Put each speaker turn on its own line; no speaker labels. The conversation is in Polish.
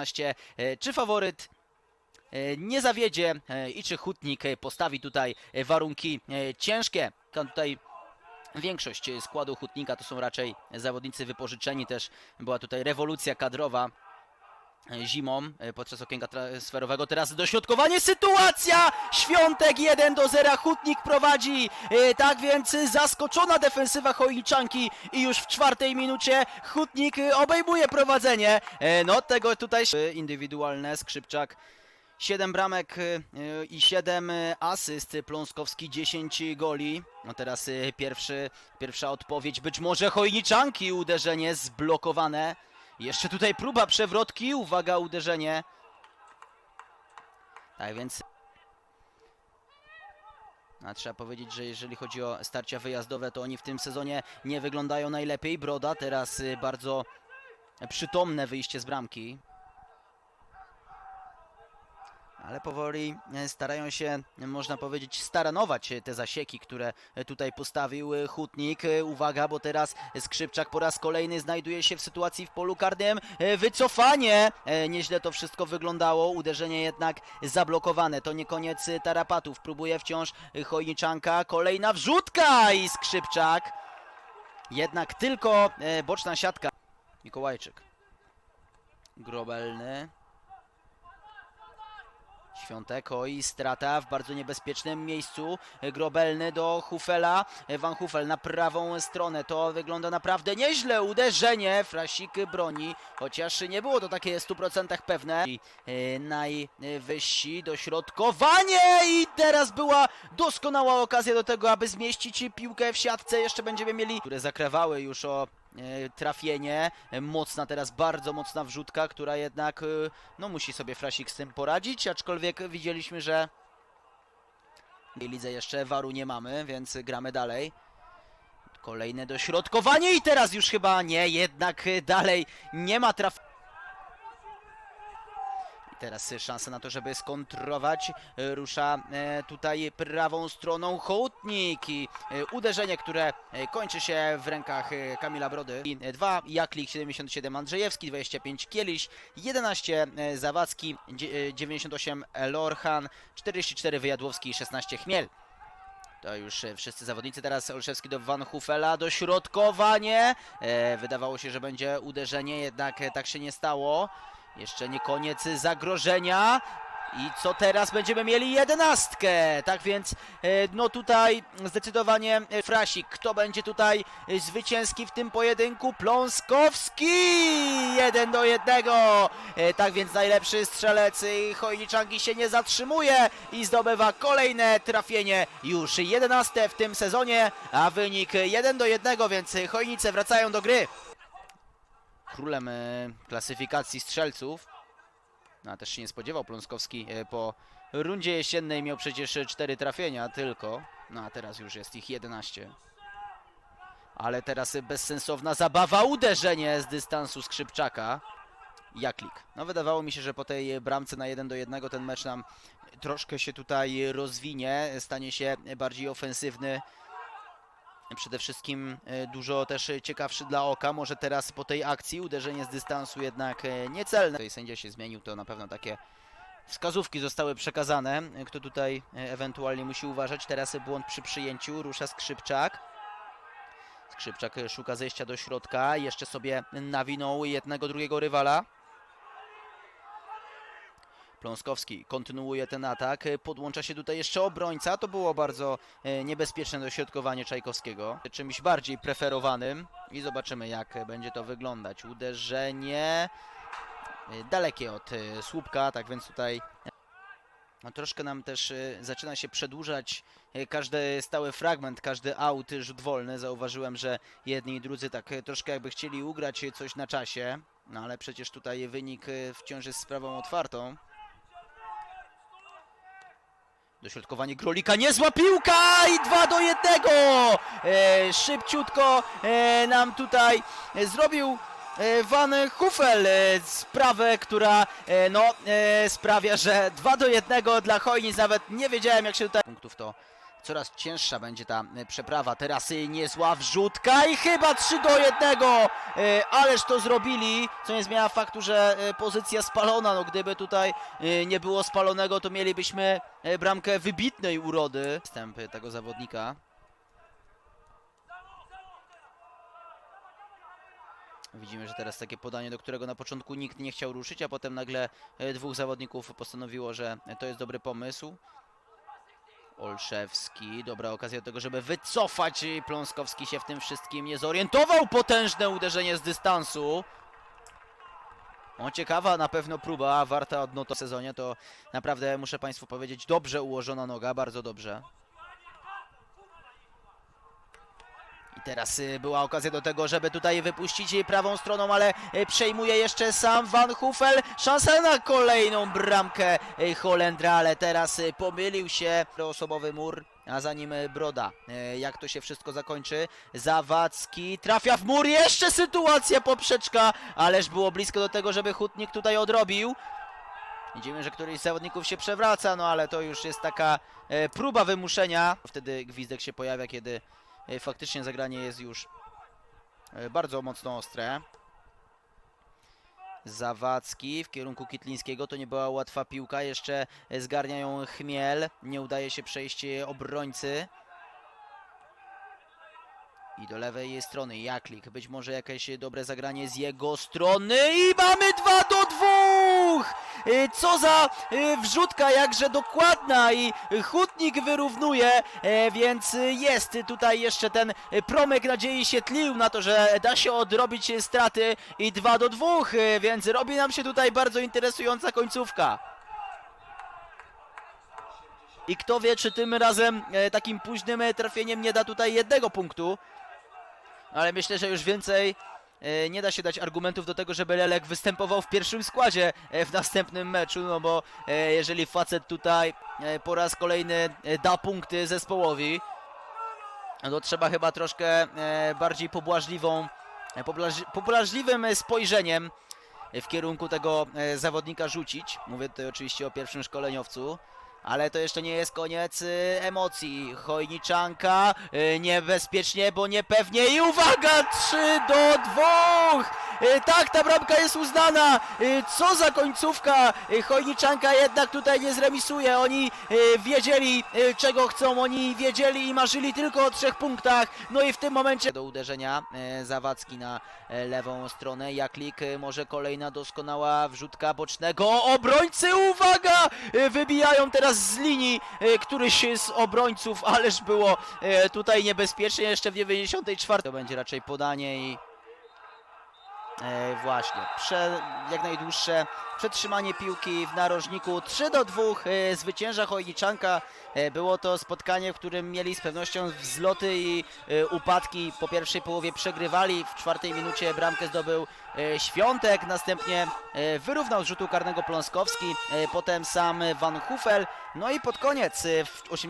15. E, Czy faworyt e, nie zawiedzie e, i czy Hutnik postawi tutaj warunki ciężkie? Tutaj większość składu Hutnika to są raczej zawodnicy wypożyczeni też. Była tutaj rewolucja kadrowa zimą e, podczas okienka transferowego. Teraz dośrodkowanie, sytuacja! Świątek 1 do 0, Hutnik prowadzi. E, Tak więc zaskoczona defensywa Chojniczanki i już w czwartej minucie Hutnik e, obejmuje prowadzenie. E, No tego tutaj e, indywidualne, Skrzypczak 7 bramek e, i 7 asyst, Pląskowski 10 goli. No teraz e, pierwszy, pierwsza odpowiedź, być może Chojniczanki, uderzenie zblokowane. Jeszcze tutaj próba przewrotki, uwaga, uderzenie. Tak więc. A trzeba powiedzieć, że jeżeli chodzi o starcia wyjazdowe, to oni w tym sezonie nie wyglądają najlepiej. Broda teraz y, bardzo przytomne wyjście z bramki. Ale powoli e, starają się, e, można powiedzieć, staranować e, te zasieki, które tutaj postawił Hutnik. Uwaga, bo teraz Skrzypczak po raz kolejny znajduje się w sytuacji w polu karnym. Wycofanie! Nieźle to wszystko wyglądało. Uderzenie jednak zablokowane. To nie koniec tarapatów. Próbuje wciąż Chojniczanka. Kolejna wrzutka i Skrzypczak. Jednak tylko boczna siatka. Mikołajczyk. Grobelny. Świątek, oj, strata w bardzo niebezpiecznym miejscu. Grobelny do Hufela. Van Hufel na prawą stronę. To wygląda naprawdę nieźle. Uderzenie. Frasik broni, chociaż nie było to takie w 100% pewne. I, e, Najwyżsi dośrodkowanie i teraz była doskonała okazja do tego, aby zmieścić piłkę w siatce. Jeszcze będziemy mieli, które zakrawały już o trafienie. E, Mocna teraz, bardzo mocna wrzutka, która jednak e, no musi sobie Frasik z tym poradzić, aczkolwiek widzieliśmy, że w lidze jeszcze waru nie mamy, więc gramy dalej. Kolejne dośrodkowanie i teraz już chyba nie, jednak e, dalej nie ma traf... Teraz szansa na to, żeby skontrować. Rusza e, tutaj prawą stroną Hołtnik i e, uderzenie, które e, kończy się w rękach Kamila Brody. I, e, 2 Jaklik 77 Andrzejewski, 25 Kieliś, 11 e, Zawadzki, dzie- e, 98 Lorhan, 44 Wyjadłowski i 16 Chmiel. To już wszyscy zawodnicy. Teraz Olszewski do Van Hufela. Dośrodkowanie. E, wydawało się, że będzie uderzenie, jednak tak się nie stało. Jeszcze nie koniec zagrożenia. I co teraz? Będziemy mieli jedenastkę. Tak więc, e, no tutaj zdecydowanie e, Frasik. Kto będzie tutaj e, zwycięski w tym pojedynku? Pląskowski! Jeden do jednego. Tak więc najlepszy strzelec Chojniczanki się nie zatrzymuje i zdobywa kolejne trafienie. Już 11 w tym sezonie, a wynik 1 do 1, więc Chojnice wracają do gry. Królem e, klasyfikacji strzelców. No, a też się nie spodziewał Pląskowski e, po rundzie jesiennej miał przecież 4 trafienia tylko. No a teraz już jest ich 11. Ale teraz bezsensowna zabawa, uderzenie z dystansu Skrzypczaka. Jaklik. No wydawało mi się, że po tej bramce na 1 do 1 ten mecz nam troszkę się tutaj rozwinie, stanie się bardziej ofensywny. Przede wszystkim e, dużo też ciekawszy dla oka. Może teraz po tej akcji uderzenie z dystansu jednak e, niecelne. Tutaj sędzia się zmienił, to na pewno takie wskazówki zostały przekazane. Kto tutaj e, ewentualnie musi uważać. Teraz błąd przy przyjęciu. Rusza Skrzypczak. Skrzypczak e, szuka zejścia do środka. Jeszcze sobie nawinął jednego, drugiego rywala. Pląskowski kontynuuje ten atak. Podłącza się tutaj jeszcze obrońca. To było bardzo e, niebezpieczne dośrodkowanie Czajkowskiego. Czymś bardziej preferowanym. I zobaczymy, jak będzie to wyglądać. Uderzenie e, dalekie od e, słupka, tak więc tutaj no, troszkę nam też zaczyna się przedłużać każdy stały fragment, każdy aut, rzut wolny. Zauważyłem, że jedni i drudzy tak troszkę jakby chcieli ugrać coś na czasie. No ale przecież tutaj wynik wciąż jest sprawą otwartą. Dośrodkowanie Królika, niezła piłka i 2 do 1! E, szybciutko e, nam tutaj zrobił e, Van Hufel e, sprawę, która e, no, sprawia, że 2 do 1 dla Chojnic. Nawet nie wiedziałem jak się tutaj punktów to Coraz cięższa będzie ta e, przeprawa. Teraz e, niezła wrzutka i chyba 3 do 1. E, Ależ to zrobili, co nie zmienia faktu, że pozycja spalona. No gdyby tutaj nie było spalonego, to mielibyśmy bramkę wybitnej urody. Wstępy tego zawodnika. Widzimy, że teraz takie podanie, do którego na początku nikt nie chciał ruszyć, a potem nagle dwóch zawodników postanowiło, że to jest dobry pomysł. Olszewski, dobra okazja do tego, żeby wycofać. i Pląskowski się w tym wszystkim nie zorientował. Potężne uderzenie z dystansu. O, ciekawa na pewno próba, warta odnota w sezonie. To naprawdę muszę Państwu powiedzieć, dobrze ułożona noga, bardzo dobrze. I teraz y, była okazja do tego, żeby tutaj wypuścić jej prawą stroną, ale y, przejmuje jeszcze sam Van Hufel. Szansa na kolejną bramkę y, Holendra, ale teraz pomylił się osobowy mur, a za nim Broda. Jak to się wszystko zakończy? Zawadzki trafia w mur, jeszcze sytuacja poprzeczka, ależ było blisko do tego, żeby Hutnik tutaj odrobił. Widzimy, że któryś z zawodników się przewraca, no ale to już jest taka próba wymuszenia. Wtedy gwizdek się pojawia, kiedy faktycznie zagranie jest już e, bardzo mocno ostre. Zawadzki w kierunku Kitlińskiego, to nie była łatwa piłka, jeszcze e, zgarniają chmiel, nie udaje się przejść e, obrońcy. I do lewej strony Jaklik, być może jakieś dobre zagranie z jego strony i mamy 2 do 2! Y, Co za y, wrzutka, jakże dokładna i Hutnik wyrównuje, e, więc y, jest tutaj jeszcze ten y, promyk nadziei się tlił na to, że da się odrobić y, straty i 2 do 2, y, więc robi nam się tutaj bardzo interesująca końcówka. I kto wie, czy tym razem e, takim późnym e, trafieniem nie da tutaj jednego punktu. Ale myślę, że już więcej e, nie da się dać argumentów do tego, żeby Lelek występował w pierwszym składzie e, w następnym meczu, no bo e, jeżeli facet tutaj e, po raz kolejny e, da punkty zespołowi, no to trzeba chyba troszkę e, bardziej pobłażliwą, e, pobłaż- pobłażliwym e, spojrzeniem w kierunku tego e, zawodnika rzucić. Mówię tutaj oczywiście o pierwszym szkoleniowcu. Ale to jeszcze nie jest koniec y, emocji. Chojniczanka y, niebezpiecznie, bo niepewnie i uwaga! 3 do 2! Y, tak, ta bramka jest uznana. Co za końcówka! Chojniczanka jednak tutaj nie zremisuje. Oni wiedzieli czego chcą, oni wiedzieli i marzyli tylko o trzech punktach. No i w tym momencie do uderzenia Zawadzki na lewą stronę. Jaklik może kolejna doskonała wrzutka bocznego obrońcy. Uwaga! Wybijają teraz z linii y, któryś z obrońców, ależ było y, tutaj niebezpiecznie jeszcze w 94. To będzie raczej podanie i E, właśnie, Prze, jak najdłuższe przetrzymanie piłki w narożniku. 3 do 2 e, zwycięża Chojniczanka. E, było to spotkanie, w którym mieli z pewnością wzloty i e, upadki. Po pierwszej połowie przegrywali, w czwartej minucie bramkę zdobył e, Świątek, następnie e, wyrównał z rzutu karnego Pląskowski, e, potem sam Van Hufel, no i pod koniec e, w 80